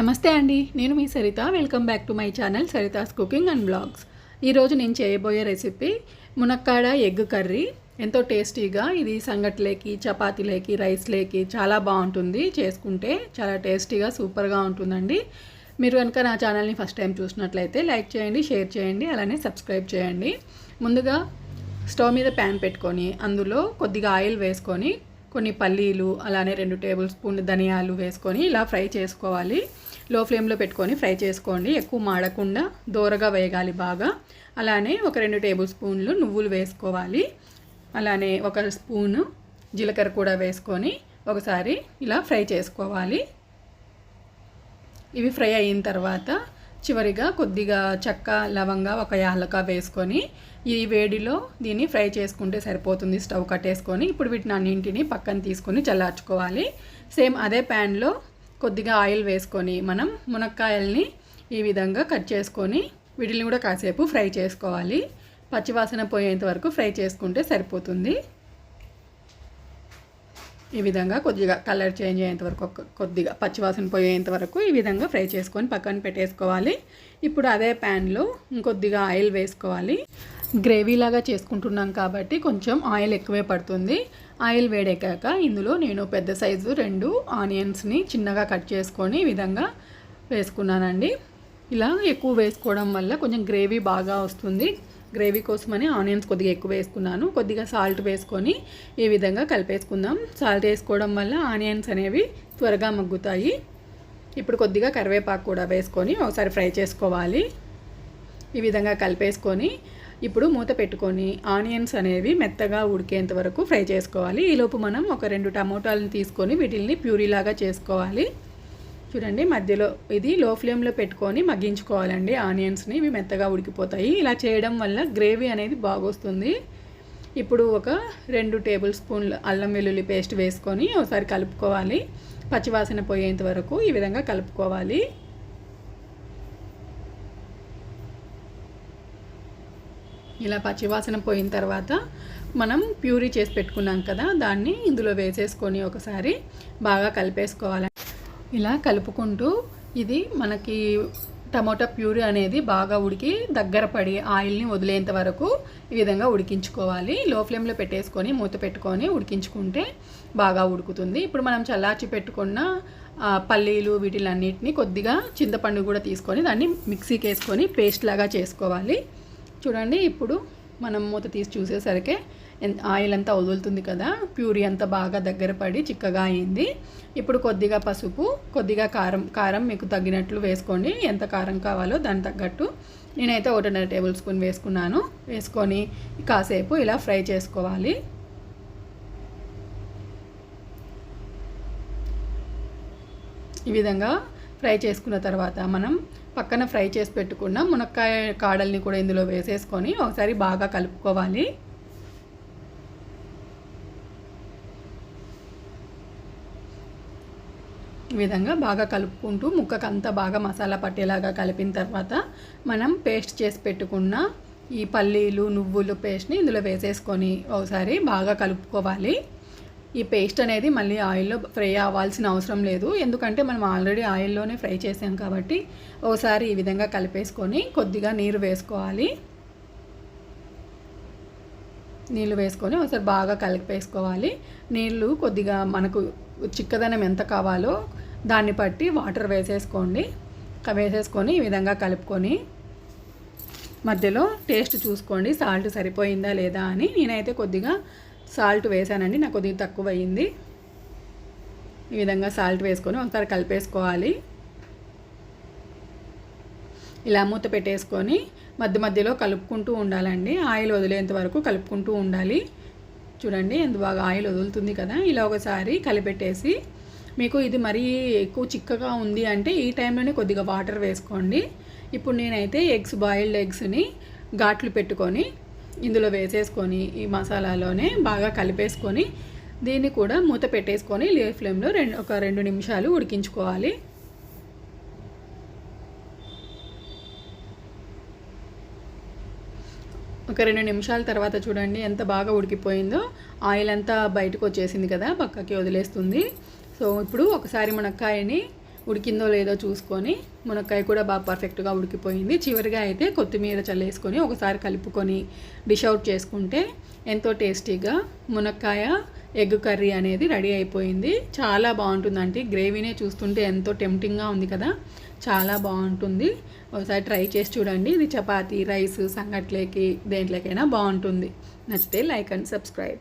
నమస్తే అండి నేను మీ Saritha. Welcome back to my channel Saritha's cooking and blogs ఈరోజు నేను చేయబోయే రెసిపీ మునక్కాడ ఎగ్ కర్రీ. ఎంతో టేస్టీగా ఇది సంగట్లేకి చపాతీలేకి రైస్లేకి చాలా బాగుంటుంది. చేసుకుంటే చాలా టేస్టీగా సూపర్గా ఉంటుందండి. మీరు కనుక నా ఛానల్ని ఫస్ట్ టైం చూసినట్లయితే లైక్ చేయండి షేర్ చేయండి అలానే సబ్స్క్రైబ్ చేయండి. ముందుగా స్టవ్ మీద ప్యాన్ పెట్టుకొని అందులో కొద్దిగా ఆయిల్ వేసుకొని కొన్ని పల్లీలు అలానే రెండు టేబుల్ స్పూన్ ధనియాలు వేసుకొని ఇలా ఫ్రై చేసుకోవాలి. లో ఫ్లేమ్లో పెట్టుకొని ఫ్రై చేసుకోండి. ఎక్కువ మాడకుండా దోరగా వేయగాలి బాగా. అలానే ఒక రెండు టేబుల్ స్పూన్లు నువ్వులు వేసుకోవాలి. అలానే ఒక స్పూను జీలకర్ర కూడా వేసుకొని ఒకసారి ఇలా ఫ్రై చేసుకోవాలి. ఇవి ఫ్రై అయిన తర్వాత చివరిగా కొద్దిగా చెక్క లవంగ ఒక యాలక వేసుకొని ఈ వేడిలో దీన్ని ఫ్రై చేసుకుంటే సరిపోతుంది. స్టవ్ కట్టేసుకొని ఇప్పుడు వీటిని అన్నింటిని పక్కన తీసుకొని చల్లార్చుకోవాలి. సేమ్ అదే ప్యాన్లో కొద్దిగా ఆయిల్ వేసుకొని మనం మునక్కాయల్ని ఈ విధంగా కట్ చేసుకొని వీటిని కూడా కాసేపు ఫ్రై చేసుకోవాలి. పచ్చివాసన పోయేంత వరకు ఫ్రై చేసుకుంటే సరిపోతుంది. ఈ విధంగా కొద్దిగా కలర్ చేంజ్ అయ్యేంత వరకు కొద్దిగా పచ్చివాసన పోయేంత వరకు ఈ విధంగా ఫ్రై చేసుకొని పక్కన పెట్టేసుకోవాలి. ఇప్పుడు అదే ప్యాన్లో ఇంకొద్దిగా ఆయిల్ వేసుకోవాలి. గ్రేవీ లాగా చేసుకుంటున్నాం కాబట్టి కొంచెం ఆయిల్ ఎక్కువే పడుతుంది. ఆయిల్ వేడెక్కాక ఇందులో నేను పెద్ద సైజు రెండు ఆనియన్స్ని చిన్నగా కట్ చేసుకొని ఈ విధంగా వేసుకున్నానండి. ఇలా ఎక్కువ వేసుకోవడం వల్ల కొంచెం గ్రేవీ బాగా వస్తుంది. గ్రేవీ కోసమని ఆనియన్స్ కొద్దిగా ఎక్కువ వేసుకున్నాను. కొద్దిగా సాల్ట్ వేసుకొని ఈ విధంగా కలిపేసుకుందాం. సాల్ట్ వేసుకోవడం వల్ల ఆనియన్స్ అనేవి త్వరగా మగ్గుతాయి. ఇప్పుడు కొద్దిగా కరివేపాకు కూడా వేసుకొని ఒకసారి ఫ్రై చేసుకోవాలి. ఈ విధంగా కలిపేసుకొని ఇప్పుడు మూత పెట్టుకొని ఆనియన్స్ అనేవి మెత్తగా ఉడికేంత వరకు ఫ్రై చేసుకోవాలి. ఈలోపు మనం ఒక రెండు టమోటాలను తీసుకొని వీటిల్ని ప్యూరీలాగా చేసుకోవాలి. చూడండి మధ్యలో ఇది లో ఫ్లేమ్లో పెట్టుకొని మగ్గించుకోవాలండి. ఆనియన్స్ని ఇవి మెత్తగా ఉడికిపోతాయి. ఇలా చేయడం వల్ల గ్రేవీ అనేది బాగొస్తుంది. ఇప్పుడు ఒక రెండు టేబుల్ స్పూన్లు అల్లం వెల్లుల్లి పేస్ట్ వేసుకొని ఒకసారి కలుపుకోవాలి. పచ్చివాసన పోయేంత వరకు ఈ విధంగా కలుపుకోవాలి. ఇలా పచ్చివాసన పోయిన తర్వాత మనం ప్యూరీ చేసి పెట్టుకున్నాం కదా దాన్ని ఇందులో వేసేసుకొని ఒకసారి బాగా కలిపేసుకోవాలి ఇలా కలుపుకుంటూ ఇది మనకి టమోటా ప్యూరీ అనేది బాగా ఉడికి దగ్గర పడి ఆయిల్ని వదిలేంత వరకు ఈ విధంగా ఉడికించుకోవాలి. లో ఫ్లేమ్లో పెట్టేసుకొని మూత పెట్టుకొని ఉడికించుకుంటే బాగా ఉడుకుతుంది. ఇప్పుడు మనం చల్లార్చి పెట్టుకున్న పల్లీలు వీటిలన్నిటిని కొద్దిగా చింతపండు కూడా తీసుకొని దాన్ని మిక్సీకి వేసుకొని పేస్ట్ లాగా చేసుకోవాలి. చూడండి ఇప్పుడు మనం మూత తీసి చూసేసరికి ఆయిల్ అంతా వదులుతుంది కదా. ప్యూరీ అంతా బాగా దగ్గర పడి చిక్కగా అయింది. ఇప్పుడు కొద్దిగా పసుపు కొద్దిగా కారం కారం మీకు తగ్గినట్లు వేసుకోండి. ఎంత కారం కావాలో దాని తగ్గట్టు. నేనైతే ఒకటిన్నర టేబుల్ స్పూన్ వేసుకున్నాను. వేసుకొని కాసేపు ఇలా ఫ్రై చేసుకోవాలి. ఈ విధంగా ఫ్రై చేసుకున్న తర్వాత మనం పక్కన ఫ్రై చేసి పెట్టుకున్న మునక్కాయ కాడల్ని కూడా ఇందులో వేసేసుకొని ఒకసారి బాగా కలుపుకోవాలి. ఈ విధంగా బాగా కలుపుకుంటూ ముక్కకంతా బాగా మసాలా పట్టేలాగా కలిపిన తర్వాత మనం పేస్ట్ చేసి పెట్టుకున్న ఈ పల్లీలు నువ్వులు పేస్ట్ని ఇందులో వేసేసుకొని ఒకసారి బాగా కలుపుకోవాలి. ఈ పేస్ట్ అనేది మళ్ళీ ఆయిల్లో ఫ్రై అవ్వాల్సిన అవసరం లేదు. ఎందుకంటే మనం ఆల్రెడీ ఆయిల్లోనే ఫ్రై చేసాం కాబట్టి ఒకసారి ఈ విధంగా కలిపేసుకొని కొద్దిగా నీరు వేసుకోవాలి. నీళ్ళు వేసుకొని ఒకసారి బాగా కలిపేసుకోవాలి. నీళ్ళు కొద్దిగా మనకు చిక్కదనం ఎంత కావాలో దాన్ని బట్టి వాటర్ వేసేసుకోండి. వేసేసుకొని ఈ విధంగా కలుపుకొని మధ్యలో టేస్ట్ చూసుకోండి. సాల్ట్ సరిపోయిందా లేదా అని. నేనైతే కొద్దిగా సాల్ట్ వేసానండి నాకు కొద్దిగా తక్కువ అయ్యింది ఈ విధంగా సాల్ట్ వేసుకొని ఒకసారి కలిపేసుకోవాలి. ఇలా మూత పెట్టేసుకొని మధ్య మధ్యలో కలుపుకుంటూ ఉండాలండి. ఆయిల్ వదిలేంత వరకు కలుపుకుంటూ ఉండాలి. చూడండి ఎంత బాగా ఆయిల్ వదులుతుంది కదా. ఇలా ఒకసారి కలిపెట్టేసి మీకు ఇది మరీ ఎక్కువ చిక్కగా ఉంది అంటే ఈ టైంలోనే కొద్దిగా వాటర్ వేసుకోండి. ఇప్పుడు నేనైతే ఎగ్స్ బాయిల్డ్ ఎగ్స్ని ఘాట్లు పెట్టుకొని ఇందులో వేసేసుకొని ఈ మసాలాలోనే బాగా కలిపేసుకొని దీన్ని కూడా మూత పెట్టేసుకొని లే ఫ్లేమ్లో రెండు ఒక రెండు నిమిషాలు ఉడికించుకోవాలి. ఒక రెండు నిమిషాల తర్వాత చూడండి ఎంత బాగా ఉడికిపోయిందో. ఆయిల్ అంతా బయటకు వచ్చేసింది కదా పక్కకి వదిలేస్తుంది. సో ఇప్పుడు ఒకసారి మునక్కాయని ఉడికిందో లేదో చూసుకొని మునక్కాయ కూడా బాగా పర్ఫెక్ట్గా ఉడికిపోయింది. చివరిగా అయితే కొత్తిమీర చల్లేసుకొని ఒకసారి కలుపుకొని డిష్ అవుట్ చేసుకుంటే ఎంతో టేస్టీగా మునక్కాయ ఎగ్ కర్రీ అనేది రెడీ అయిపోయింది. చాలా బాగుంటుందండి గ్రేవీనే చూస్తుంటే ఎంతో టెంప్టింగ్గా ఉంది కదా. చాలా బాగుంటుంది. ఒకసారి ట్రై చేసి చూడండి. ఇది చపాతీ రైస్ సంగట్లేకి దేంట్లోకైనా బాగుంటుంది. నచ్చితే లైక్ అండ్ సబ్స్క్రైబ్.